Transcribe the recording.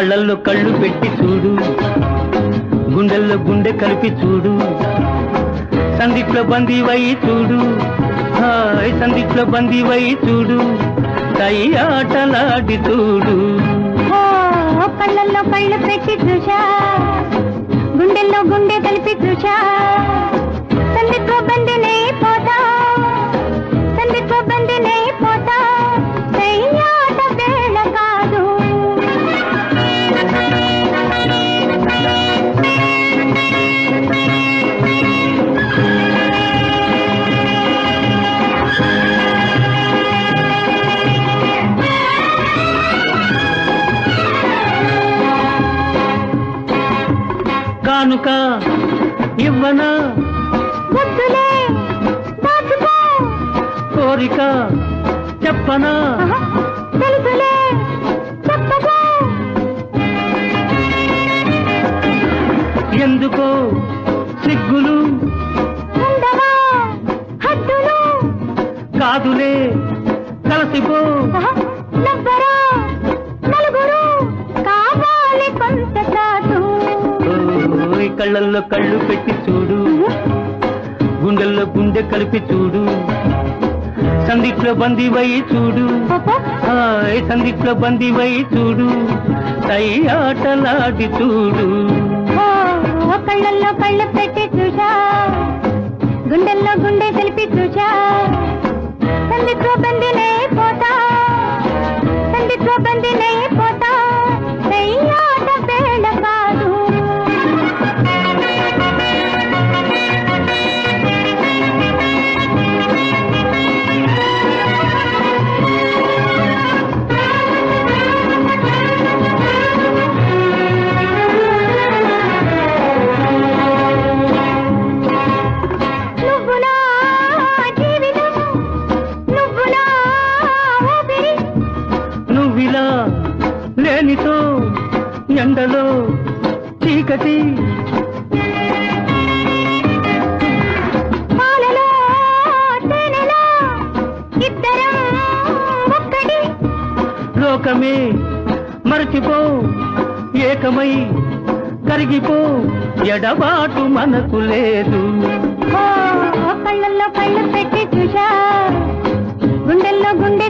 కళ్ళల్లో కళ్ళు పెట్టి చూడు. గుండెల్లో గుండె కలిపి చూడు. సందిట్లో బందీవై చూడు. హాయ్ సందిట్లో బందీవై చూడు. కై ఆటలాడి చూడు. కళ్ళల్లో కళ్ళు పెట్టి చూశా. గుండెల్లో గుండె కలిపి చూశా. సందిట్లో బందినే పోతా. సందిట్లో బందినే పోతా కానుక ఇవ్వనా? ముద్దులే దాచుకో. కోరిక చెప్పనా? తెలుసులే చెప్పకో. ఎందుకో సిగ్గులు? ఉండవా? హద్దులు? కాదులే కలసిపో. కళ్ళల్లో కళ్ళు పెట్టి చూడు. గుండెల్లో గుండె కలిపి చూడు. సందీప్లో బందీవై చూడు. సందీప్లో బందీవై చూడు. సై ఆటలాడి చూడు. కళ్ళల్లో కళ్ళు పెట్టి చూసా గుండెల్లో గుండె కలిపి చూసా లేనితో ఎండలో చీకటి. లోకమే మరచిపో ఏకమై కరిగిపో ఎడబాటు మనకు లేదు. కళ్ళల్లో కళ్ళు పెట్టి చూశా గుండెల్లో గుండె